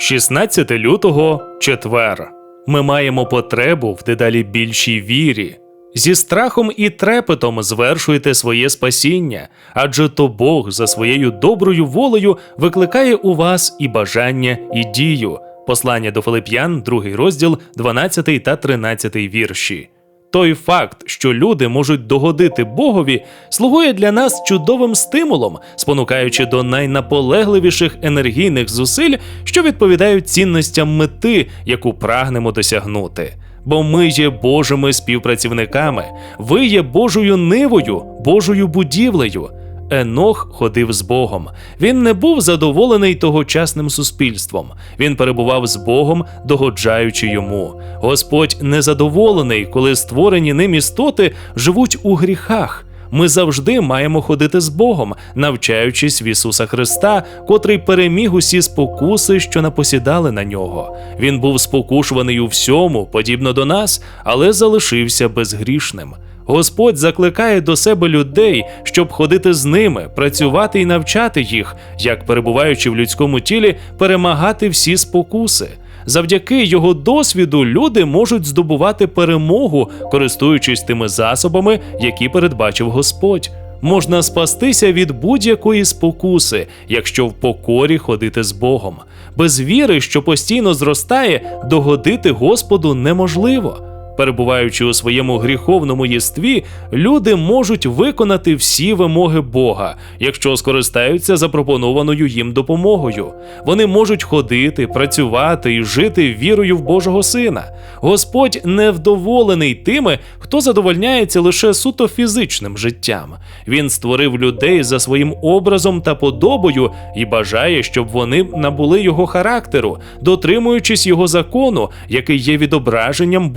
16 лютого четвер. Ми маємо потребу в дедалі більшій вірі. Зі страхом і трепетом звершуйте своє спасіння, адже то Бог за своєю доброю волею викликає у вас і бажання, і дію. Послання до Филип'ян, 2 розділ, 12 та 13 вірші. Той факт, що люди можуть догодити Богові, слугує для нас чудовим стимулом, спонукаючи до найнаполегливіших енергійних зусиль, що відповідають цінностям мети, яку прагнемо досягнути. Бо ми є Божими співпрацівниками, ви є Божою нивою, Божою будівлею. Енох ходив з Богом. Він не був задоволений тогочасним суспільством. Він перебував з Богом, догоджаючи йому. Господь незадоволений, коли створені ним істоти живуть у гріхах. Ми завжди маємо ходити з Богом, навчаючись в Ісуса Христа, котрий переміг усі спокуси, що напосідали на нього. Він був спокушуваний у всьому, подібно до нас, але залишився безгрішним. Господь закликає до себе людей, щоб ходити з ними, працювати і навчати їх, як перебуваючи в людському тілі, перемагати всі спокуси. Завдяки його досвіду люди можуть здобувати перемогу, користуючись тими засобами, які передбачив Господь. Можна спастися від будь-якої спокуси, якщо в покорі ходити з Богом. Без віри, що постійно зростає, догодити Господу неможливо. Перебуваючи у своєму гріховному єстві, люди можуть виконати всі вимоги Бога, якщо скористаються запропонованою їм допомогою. Вони можуть ходити, працювати і жити вірою в Божого Сина. Господь невдоволений тими, хто задовольняється лише суто фізичним життям. Він створив людей за своїм образом та подобою і бажає, щоб вони набули його характеру, дотримуючись його закону, який є відображенням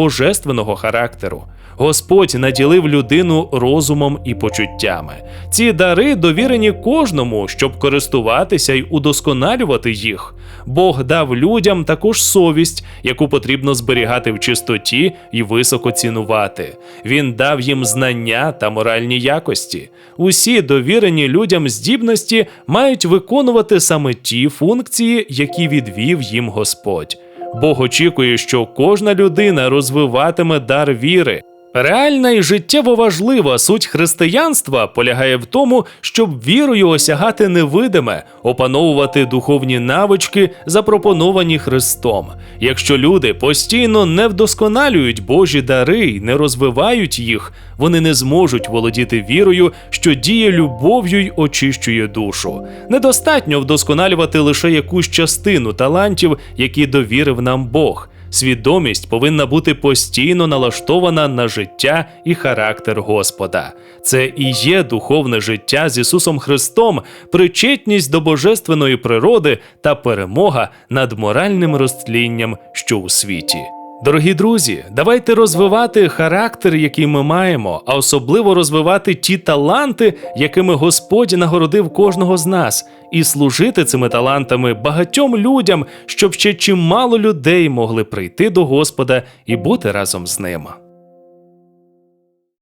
божественного характеру. Господь наділив людину розумом і почуттями. Ці дари довірені кожному, щоб користуватися й удосконалювати їх. Бог дав людям також совість, яку потрібно зберігати в чистоті і високо цінувати. Він дав їм знання та моральні якості. Усі довірені людям здібності мають виконувати саме ті функції, які відвів їм Господь. Бог очікує, що кожна людина розвиватиме дар віри. Реальна і життєво важлива суть християнства полягає в тому, щоб вірою осягати невидиме, опановувати духовні навички, запропоновані Христом. Якщо люди постійно не вдосконалюють Божі дари і не розвивають їх, вони не зможуть володіти вірою, що діє любов'ю й очищує душу. Недостатньо вдосконалювати лише якусь частину талантів, які довірив нам Бог. Свідомість повинна бути постійно налаштована на життя і характер Господа. Це і є духовне життя з Ісусом Христом, причетність до божественної природи та перемога над моральним розтлінням, що у світі. Дорогі друзі, давайте розвивати характер, який ми маємо, а особливо розвивати ті таланти, якими Господь нагородив кожного з нас, і служити цими талантами багатьом людям, щоб ще чимало людей могли прийти до Господа і бути разом з ним.